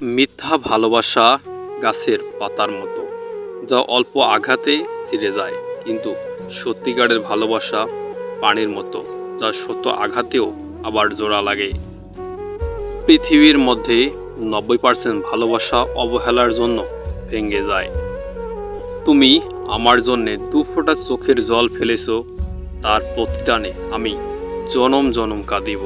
মিথ্যা ভালোবাসা গাছের পাতার মতো, যা অল্প আঘাতে ছিঁড়ে যায়, কিন্তু সত্যিকারের ভালোবাসা পানির মতো, যা শত আঘাতেও আবার জোড়া লাগে। পৃথিবীর মধ্যে নব্বই পার্সেন্ট ভালোবাসা অবহেলার জন্য ভেঙে যায়। তুমি আমার জন্যে দু ফোঁটা চোখের জল ফেলেছ, তার প্রতিদানে আমি জনম জনম কাঁদিব।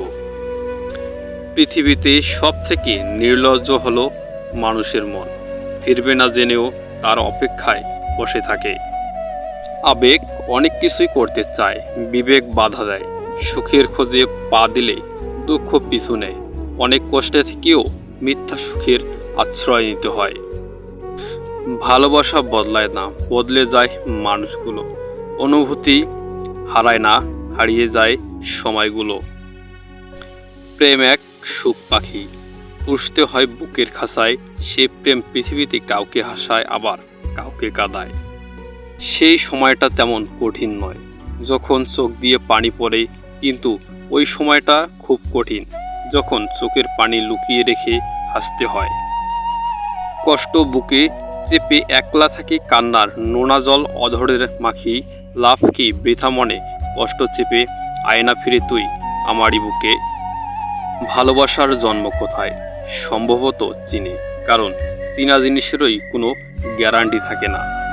পৃথিবীতে সব থেকে নির্লজ্জ হলো মানুষের মন। ফিরবে না জেনেও তার অপেক্ষায় বসে থাকে। আবেগ অনেক কিছুই করতে চায়, বিবেক বাধা দেয়। সুখের খোঁজে পা দিলে দুঃখ পিছু নেয়। অনেক কষ্টে থেকেও মিথ্যা সুখের আশ্রয় নিতে হয়। ভালোবাসা বদলায় না, বদলে যায় মানুষগুলো। অনুভূতি হারায় না, হারিয়ে যায় সময়গুলো। প্রেম এক সুখ পাখি। পুষতে হয় বুকের খাসায় সে প্রেম পৃথিবীতে কাউকে হাসায়, আবার কাউকে কাঁদায়। সেই সময়টা তেমন কঠিন নয়। যখন চোখ দিয়ে পানি পড়ে, কিন্তু ওই সময়টা খুব কঠিন, যখন চোখের পানি লুকিয়ে রেখে হাসতে হয়। কষ্ট বুকে চেপে একলা থাকে কান্নার নোনা জল অধরের মাখি লাভ কি বৃথা মনে কষ্ট চেপে আয়না ফিরে তুই আমারই বুকে। ভালোবাসার জন্ম কোথায়? সম্ভবত চীনে। কারণ চীনা জিনিসেরই কোনো গ্যারান্টি থাকে না।